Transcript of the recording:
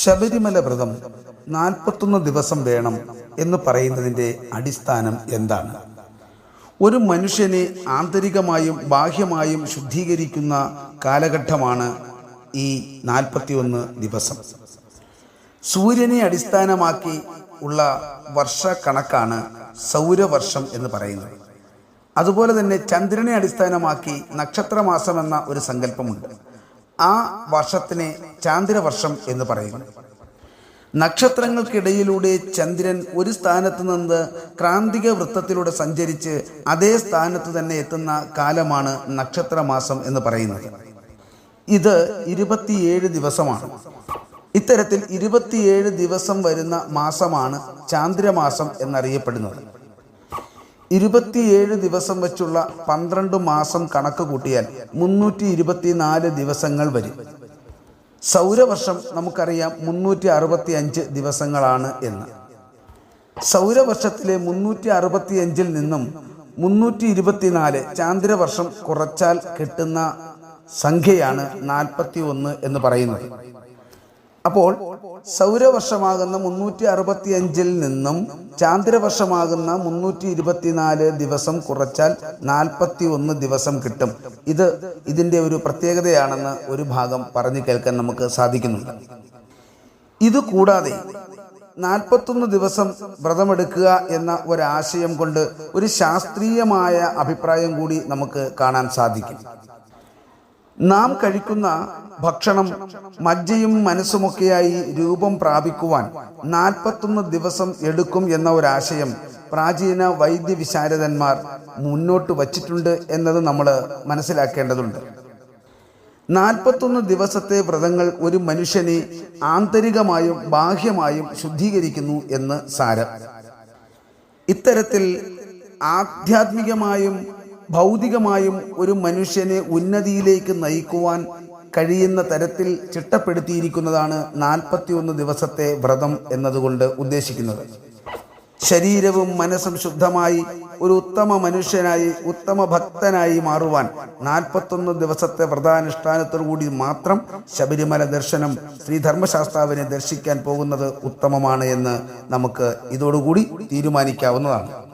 ശബരിമല വ്രതം നാൽപ്പത്തൊന്ന് ദിവസം വേണം എന്ന് പറയുന്നതിന്റെ അടിസ്ഥാനം എന്താണ്? ഒരു മനുഷ്യനെ ആന്തരികമായും ബാഹ്യമായും ശുദ്ധീകരിക്കുന്ന കാലഘട്ടമാണ് ഈ നാൽപ്പത്തിയൊന്ന് ദിവസം. സൂര്യനെ അടിസ്ഥാനമാക്കി ഉള്ള വർഷ കണക്കാണ് സൗരവർഷം എന്ന് പറയുന്നത്. അതുപോലെ തന്നെ ചന്ദ്രനെ അടിസ്ഥാനമാക്കി നക്ഷത്രമാസം എന്ന ഒരു സങ്കല്പമുണ്ട്. ആ വർഷത്തിനെ ചാന്ദ്രവർഷം എന്ന് പറയുന്നു. നക്ഷത്രങ്ങൾക്കിടയിലൂടെ ചന്ദ്രൻ ഒരു സ്ഥാനത്ത് നിന്ന് ക്രാന്തിക വൃത്തത്തിലൂടെ സഞ്ചരിച്ച് അതേ സ്ഥാനത്ത് തന്നെ എത്തുന്ന കാലമാണ് നക്ഷത്രമാസം എന്ന് പറയുന്നത്. ഇത് ഇരുപത്തിയേഴ് ദിവസമാണ്. ഇത്തരത്തിൽ ഇരുപത്തിയേഴ് ദിവസം വരുന്ന മാസമാണ് ചാന്ദ്രമാസം എന്നറിയപ്പെടുന്നത്. ഇരുപത്തിയേഴ് ദിവസം വെച്ചുള്ള പന്ത്രണ്ട് മാസം കണക്ക് കൂട്ടിയാൽ മുന്നൂറ്റി ഇരുപത്തിനാല് ദിവസങ്ങൾ വരും. സൗരവർഷം നമുക്കറിയാം മുന്നൂറ്റി അറുപത്തി അഞ്ച് ദിവസങ്ങളാണ് എന്ന്. സൗരവർഷത്തിലെ മുന്നൂറ്റി അറുപത്തി അഞ്ചിൽ നിന്നും മുന്നൂറ്റി ഇരുപത്തിനാല് ചാന്ദ്രവർഷം കുറച്ചാൽ കിട്ടുന്ന സംഖ്യയാണ് നാൽപ്പത്തി ഒന്ന് എന്ന് പറയുന്നത്. അപ്പോൾ സൗരവർഷമാകുന്ന മുന്നൂറ്റി അറുപത്തി അഞ്ചിൽ നിന്നും ചാന്ദ്രവർഷമാകുന്ന മുന്നൂറ്റി ഇരുപത്തിനാല് ദിവസം കുറച്ചാൽ നാൽപ്പത്തി ഒന്ന് ദിവസം കിട്ടും. ഇത് ഇതിന്റെ ഒരു പ്രത്യേകതയാണെന്ന് ഒരു ഭാഗം പറഞ്ഞു കേൾക്കാൻ നമുക്ക് സാധിക്കുന്നുണ്ട്. ഇത് കൂടാതെ നാൽപ്പത്തൊന്ന് ദിവസം വ്രതമെടുക്കുക എന്ന ഒരാശയം കൊണ്ട് ഒരു ശാസ്ത്രീയമായ അഭിപ്രായം കൂടി നമുക്ക് കാണാൻ സാധിക്കും. നാം കഴിക്കുന്ന ഭക്ഷണം മജ്ജയും മനസ്സുമൊക്കെയായി രൂപം പ്രാപിക്കുവാൻ നാൽപ്പത്തൊന്ന് ദിവസം എടുക്കും എന്ന ഒരാശയം പ്രാചീന വൈദ്യ വിശാരദന്മാർ മുന്നോട്ട് വച്ചിട്ടുണ്ട് എന്നത് നമ്മൾ മനസ്സിലാക്കേണ്ടതുണ്ട്. നാൽപ്പത്തൊന്ന് ദിവസത്തെ വ്രതങ്ങൾ ഒരു മനുഷ്യനെ ആന്തരികമായും ബാഹ്യമായും ശുദ്ധീകരിക്കുന്നു എന്ന് സാരം. ഇത്തരത്തിൽ ആധ്യാത്മികമായും ഭൗതികമായും ഒരു മനുഷ്യനെ ഉന്നതിയിലേക്ക് നയിക്കുവാൻ കഴിയുന്ന തരത്തിൽ ചിട്ടപ്പെടുത്തിയിരിക്കുന്നതാണ് നാൽപ്പത്തിയൊന്ന് ദിവസത്തെ വ്രതം എന്നതുകൊണ്ട് ഉദ്ദേശിക്കുന്നത്. ശരീരവും മനസ്സും ശുദ്ധമായി ഒരു ഉത്തമ മനുഷ്യനായി ഉത്തമ ഭക്തനായി മാറുവാൻ നാൽപ്പത്തൊന്ന് ദിവസത്തെ വ്രതാനുഷ്ഠാനത്തോടുകൂടി മാത്രം ശബരിമല ദർശനം ശ്രീധർമ്മശാസ്താവിനെ ദർശിക്കാൻ പോകുന്നത് ഉത്തമമാണ് എന്ന് നമുക്ക് ഇതോടുകൂടി തീരുമാനിക്കാവുന്നതാണ്.